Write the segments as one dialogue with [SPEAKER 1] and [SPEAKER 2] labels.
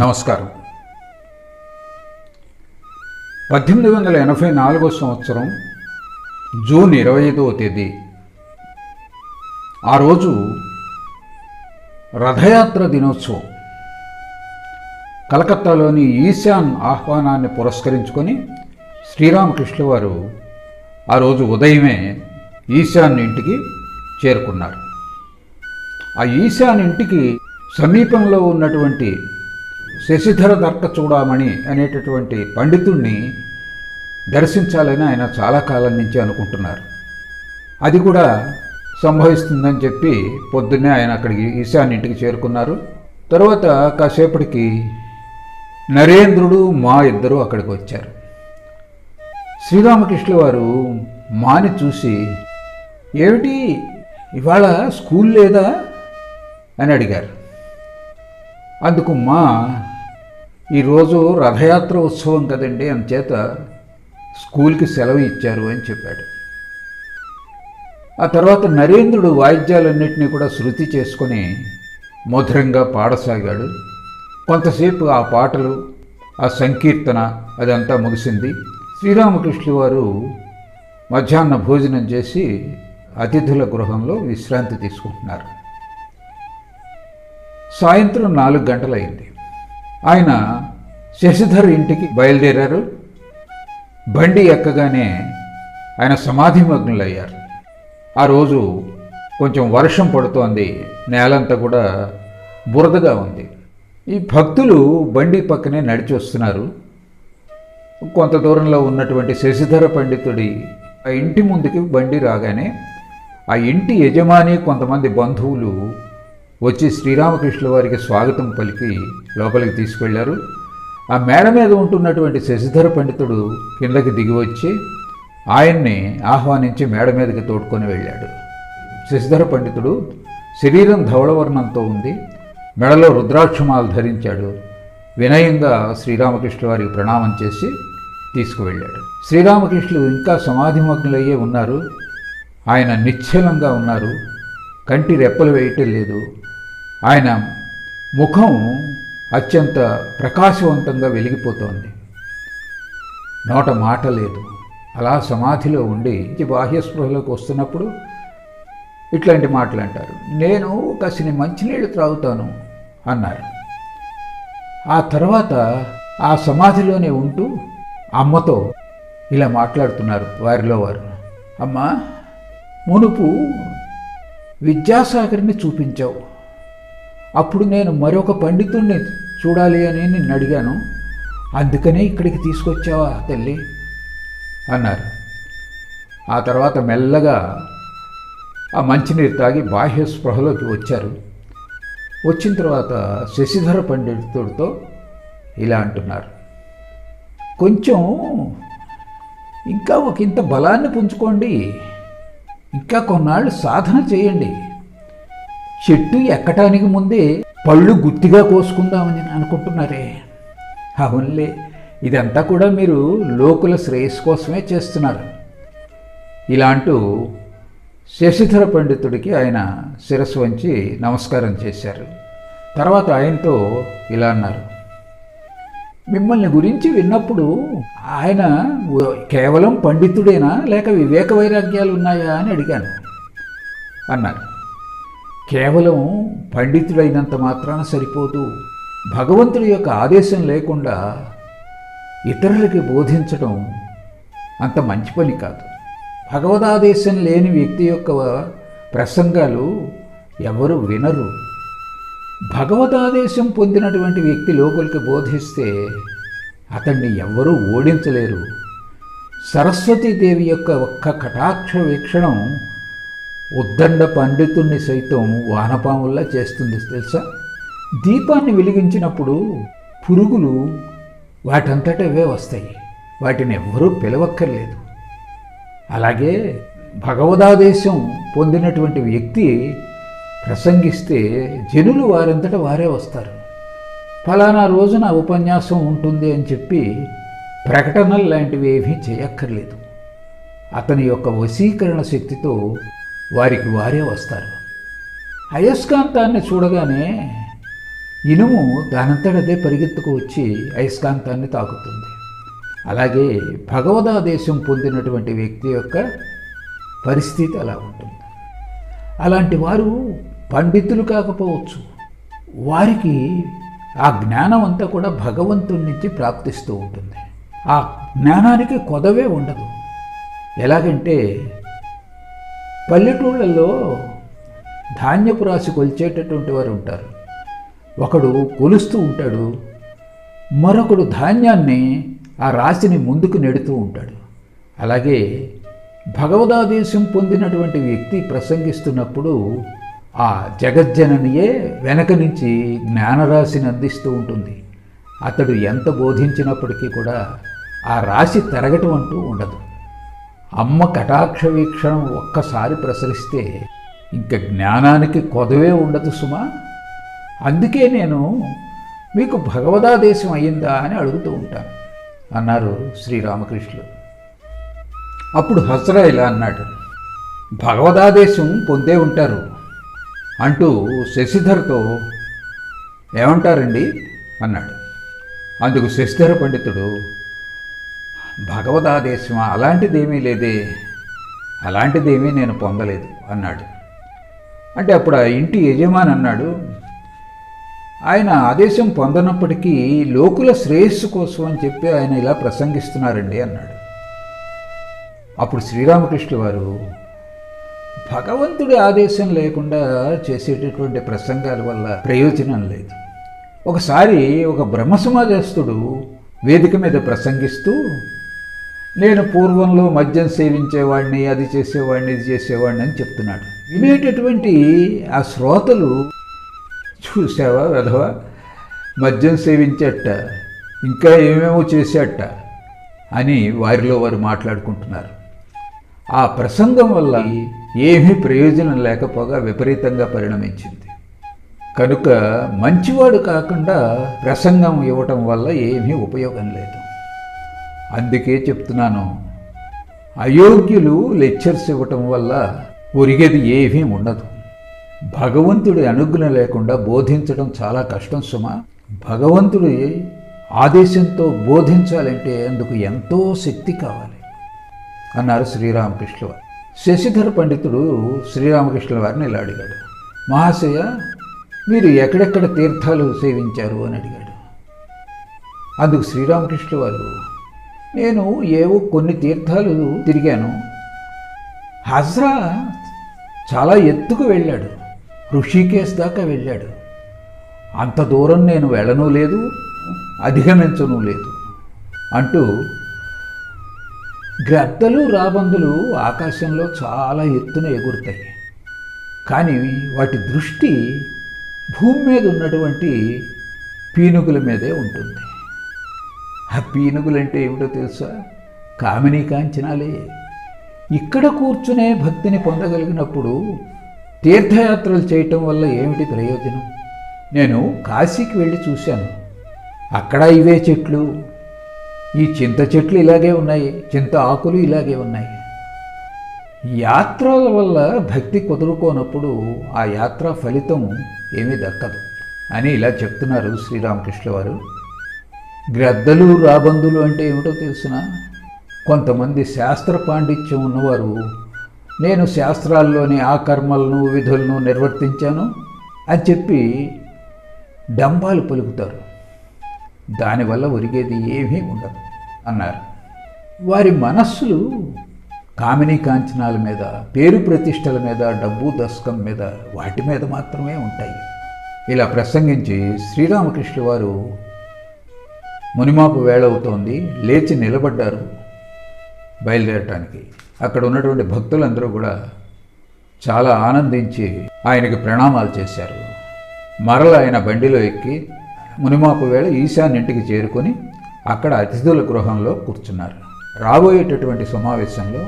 [SPEAKER 1] నమస్కారం. పద్దెనిమిది వందల ఎనభై నాలుగో సంవత్సరం జూన్ ఇరవై ఐదవ తేదీ. ఆ రోజు రథయాత్ర దినోత్సవం. కలకత్తాలోని ఈశాన్ ఆహ్వానాన్ని పురస్కరించుకొని శ్రీరామకృష్ణ వారు ఆ రోజు ఉదయమే ఈశాన్ ఇంటికి చేరుకున్నారు. ఆ ఈశాన్ ఇంటికి సమీపంలో ఉన్నటువంటి శశిధర దర్క చూడమణి అనేటటువంటి పండితుణ్ణి దర్శించాలని ఆయన చాలా కాలం నుంచి అనుకుంటున్నారు. అది కూడా సంభవిస్తుందని చెప్పి పొద్దున్నే ఆయన అక్కడికి ఈశాన్ ఇంటికి చేరుకున్నారు. తర్వాత కాసేపటికి నరేంద్రుడు మా ఇద్దరు అక్కడికి వచ్చారు. శ్రీరామకృష్ణ వారు మాని చూసి ఏమిటి? ఇవాళ స్కూల్ లేదా? అని అడిగారు. అందుకు మా ఈరోజు రథయాత్ర ఉత్సవం కదండి అంచేత స్కూల్కి సెలవు ఇచ్చారు అని చెప్పాడు. ఆ తర్వాత నరేంద్రుడు వాయిద్యాలన్నింటినీ కూడా శృతి చేసుకొని మధురంగా పాడసాగాడు. కొంతసేపు ఆ పాటలు ఆ సంకీర్తన అదంతా ముగిసింది. శ్రీరామకృష్ణ వారు మధ్యాహ్న భోజనం చేసి అతిథుల గృహంలో విశ్రాంతి తీసుకుంటున్నారు. సాయంత్రం నాలుగు గంటలైంది. ఆయన శశిధర్ ఇంటికి బయలుదేరారు. బండి ఎక్కగానే ఆయన సమాధిమగ్నులయ్యారు. ఆ రోజు కొంచెం వర్షం పడుతోంది. నేలంతా కూడా బురదగా ఉంది. ఈ భక్తులు బండి పక్కనే నడిచి వస్తున్నారు కొంత దూరంలో ఉన్నటువంటి శశిధర పండితుడి ఆ ఇంటి ముందుకి బండి రాగానే ఆ ఇంటి యజమాని కొంతమంది బంధువులు వచ్చి శ్రీరామకృష్ణుల వారికి స్వాగతం పలికి లోపలికి తీసుకెళ్ళారు. ఆ మేడ మీద ఉంటున్నటువంటి శశిధర పండితుడు కిందకి దిగి వచ్చి ఆయన్ని ఆహ్వానించి మేడ మీదకి తోడుకొని వెళ్ళాడు. శశిధర పండితుడు శరీరం ధవళవర్ణంతో ఉంది. మెడలో రుద్రాక్షమాలు ధరించాడు. వినయంగా శ్రీరామకృష్ణుల వారికి ప్రణామం చేసి తీసుకువెళ్ళాడు. శ్రీరామకృష్ణులు ఇంకా సమాధిమగ్నులయ్యే ఉన్నారు. ఆయన నిశ్చలంగా ఉన్నారు. కంటి రెప్పలు వేయటం లేదు. ఆయన ముఖం అత్యంత ప్రకాశవంతంగా వెలిగిపోతోంది. నోట మాట లేదు. అలా సమాధిలో ఉండి బాహ్య స్పృహలోకి వస్తున్నప్పుడు ఇట్లాంటి మాటలు అంటారు. నేను కాసిని మంచినీళ్ళు త్రాగుతాను అన్నారు. ఆ తర్వాత ఆ సమాధిలోనే ఉంటూ అమ్మతో ఇలా మాట్లాడుతున్నారు వారిలో వారు. అమ్మ మునుపు విద్యాసాగర్ని చూపించావు. అప్పుడు నేను మరొక పండితుడిని చూడాలి అని నిన్ను అడిగాను. అందుకనే ఇక్కడికి తీసుకొచ్చావా తల్లి? అన్నారు. ఆ తర్వాత మెల్లగా ఆ మంచినీరు తాగి బాహ్య స్పృహలోకి వచ్చారు. వచ్చిన తర్వాత శశిధర పండితుడితో ఇలా అంటున్నారు. కొంచెం ఇంకా ఒక ఇంత బలాన్ని పుంజుకోండి. ఇంకా కొన్నాళ్ళు సాధన చేయండి. చెట్టు ఎక్కటానికి ముందే పళ్ళు గుత్తిగా కోసుకుందామని అనుకుంటున్నారే. అవునులే ఇదంతా కూడా మీరు లోకుల శ్రేయస్సు కోసమే చేస్తున్నారు. ఇలాంటూ శశిధర పండితుడికి ఆయన శిరస్సు వంచి నమస్కారం చేశారు. తర్వాత ఆయనతో ఇలా అన్నారు. మిమ్మల్ని గురించి విన్నప్పుడు ఆయన కేవలం పండితుడేనా లేక వివేక వైరాగ్యాలు ఉన్నాయా అని అడిగాను. అన్నారు. కేవలం పండితుడైనంత మాత్రాన సరిపోదు. భగవంతుడి యొక్క ఆదేశం లేకుండా ఇతరులకి బోధించడం అంత మంచి పని కాదు. భగవదాదేశం లేని వ్యక్తి యొక్క ప్రసంగాలు ఎవరు వినరు. భగవదాదేశం పొందినటువంటి వ్యక్తి లోకులకి బోధిస్తే అతన్ని ఎవ్వరూ ఓడించలేరు. సరస్వతీదేవి యొక్క ఒక్క కటాక్ష వీక్షణం ఉద్దండ పండితుణ్ణి సైతం వానపాముల్లా చేస్తుంది తెలుసా? దీపాన్ని వెలిగించినప్పుడు పురుగులు వాటంతటవే వస్తాయి. వాటిని ఎవ్వరూ పిలవక్కర్లేదు. అలాగే భగవదాదేశం పొందినటువంటి వ్యక్తి ప్రసంగిస్తే జనులు వారంతట వారే వస్తారు. ఫలానా రోజున ఉపన్యాసం ఉంటుంది అని చెప్పి ప్రకటనలు లాంటివి ఏమీ చేయక్కర్లేదు. అతని యొక్క వశీకరణ శక్తితో వారికి వారే వస్తారు. అయస్కాంతాన్ని చూడగానే ఇనుము దానంతటదే పరిగెత్తుకు వచ్చి అయస్కాంతాన్ని తాకుతుంది. అలాగే భగవదాదేశం పొందినటువంటి వ్యక్తి యొక్క పరిస్థితి అలా ఉంటుంది. అలాంటి వారు పండితులు కాకపోవచ్చు. వారికి ఆ జ్ఞానం అంతా కూడా భగవంతుడి నుంచి ప్రాప్తిస్తూ ఉంటుంది. ఆ జ్ఞానానికి కొదవే ఉండదు. ఎలాగంటే పల్లెటూళ్ళల్లో ధాన్యపు రాశి కొలిచేటటువంటి వారు ఉంటారు. ఒకడు కొలుస్తూ ఉంటాడు మరొకడు ధాన్యాన్ని ఆ రాశిని ముందుకు నెడుతూ ఉంటాడు. అలాగే భగవదాదేశం పొందినటువంటి వ్యక్తి ప్రసంగిస్తున్నప్పుడు ఆ జగజ్జననియే వెనక నుంచి జ్ఞానరాశిని అందిస్తూ ఉంటుంది. అతడు ఎంత బోధించినప్పటికీ కూడా ఆ రాశి తిరగటం అంటూ ఉండదు. అమ్మ కటాక్ష వీక్షణం ఒక్కసారి ప్రసరిస్తే ఇంక జ్ఞానానికి కొదవే ఉండదు సుమా. అందుకే నేను మీకు భగవదాదేశం అయ్యిందా అని అడుగుతూ ఉంటాను అన్నారు శ్రీరామకృష్ణులు అప్పుడు హస్రా ఇలా అన్నాడు భగవదాదేశం పొందే ఉంటారు అంటూ శశిధర్తో ఏమంటారండి? అన్నాడు. అందుకు శశిధర పండితుడు భగవదాదేశం అలాంటిదేమీ లేదే. అలాంటిదేమీ నేను పొందలేదు అన్నాడు. అంటే అప్పుడు ఆ ఇంటి యజమాని అన్నాడు ఆయన ఆదేశం పొందనప్పటికీ లోకుల శ్రేయస్సు కోసం అని చెప్పి ఆయన ఇలా ప్రసంగిస్తున్నారండి అన్నాడు. అప్పుడు శ్రీరామకృష్ణ వారు భగవంతుడి ఆదేశం లేకుండా చేసేటటువంటి ప్రసంగాల వల్ల ప్రయోజనం లేదు. ఒకసారి ఒక బ్రహ్మ సమాజస్తుడు వేదిక మీద ప్రసంగిస్తూ నేను పూర్వంలో మద్యం సేవించేవాడిని అది చేసేవాడిని ఇది చేసేవాడిని అని చెప్తున్నాడు. వినేటటువంటి ఆ శ్రోతలు చూసావా వెధవా? మద్యం సేవించట ఇంకా ఏమేమో చేసేట అని వారిలో వారు మాట్లాడుకుంటున్నారు. ఆ ప్రసంగం వల్ల ఏమీ ప్రయోజనం లేకపోగా విపరీతంగా పరిణమించింది. కనుక మంచివాడు కాకుండా ప్రసంగం ఇవ్వటం వల్ల ఏమీ ఉపయోగం లేదు. అందుకే చెప్తున్నాను. అయోగ్యులు లెక్చర్స్ ఇవ్వటం వల్ల ఒరిగేది ఏమీ ఉండదు. భగవంతుడి అనుగ్రహం లేకుండా బోధించడం చాలా కష్టం సుమ. భగవంతుడి ఆదేశంతో బోధించాలంటే అందుకు ఎంతో శక్తి కావాలి అన్నారు శ్రీరామకృష్ణ వారు శశిధర పండితుడు శ్రీరామకృష్ణ వారిని ఇలా అడిగాడు. మహాశయ మీరు ఎక్కడెక్కడ తీర్థాలు సేవించారు? అని అడిగాడు. అందుకు శ్రీరామకృష్ణ వారు నేను ఏవో కొన్ని తీర్థాలు తిరిగాను. హజ్రా చాలా ఎత్తుకు వెళ్ళాడు. ఋషికేశ్ దాకా వెళ్ళాడు. అంత దూరం నేను వెళ్ళను లేదు అధిగమించను లేదు అంటూ గ్రద్దలు రాబందులు ఆకాశంలో చాలా ఎత్తున ఎగురుతాయి. కానీ వాటి దృష్టి భూమి మీద ఉన్నటువంటి పీనుగుల మీదే ఉంటుంది. ఆ పీనుగులంటే ఏమిటో తెలుసా? కామినీ కాంచనాలే. ఇక్కడ కూర్చునే భక్తిని పొందగలిగినప్పుడు తీర్థయాత్రలు చేయటం వల్ల ఏమిటి ప్రయోజనం? నేను కాశీకి వెళ్ళి చూశాను. అక్కడ ఇవే చెట్లు. ఈ చింత చెట్లు ఇలాగే ఉన్నాయి. చింత ఆకులు ఇలాగే ఉన్నాయి. యాత్రల వల్ల భక్తి కుదురుకోనప్పుడు ఆ యాత్ర ఫలితం ఏమీ దక్కదు అని ఇలా చెప్తున్నారు శ్రీరామకృష్ణ వారు. గ్రద్దలు రాబందులు అంటే ఏమిటో తెలిసిన? కొంతమంది శాస్త్ర పాండిత్యం ఉన్నవారు నేను శాస్త్రాల్లోని ఆ కర్మలను విధులను నిర్వర్తించాను అని చెప్పి డంబాలు పలుకుతారు. దానివల్ల ఒరిగేది ఏమీ ఉండదు అన్నారు. వారి మనస్సులు కామినీ కాంచనాల మీద పేరు ప్రతిష్టల మీద డబ్బు దశకం మీద వాటి మీద మాత్రమే ఉంటాయి. ఇలా ప్రసంగించి శ్రీరామకృష్ణ వారు మునిమాపు వేళవుతోంది లేచి నిలబడ్డారు బయలుదేరటానికి. అక్కడ ఉన్నటువంటి భక్తులందరూ కూడా చాలా ఆనందించి ఆయనకి ప్రణామాలు చేశారు. మరల ఆయన బండిలో ఎక్కి మునిమాపు వేళ ఈశాన్నింటికి చేరుకొని అక్కడ అతిథుల గృహంలో కూర్చున్నారు. రాబోయేటటువంటి సమావేశంలో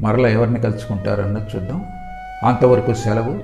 [SPEAKER 1] మరల ఎవరిని కలుసుకుంటారన్నది చూద్దాం. అంతవరకు సెలవు.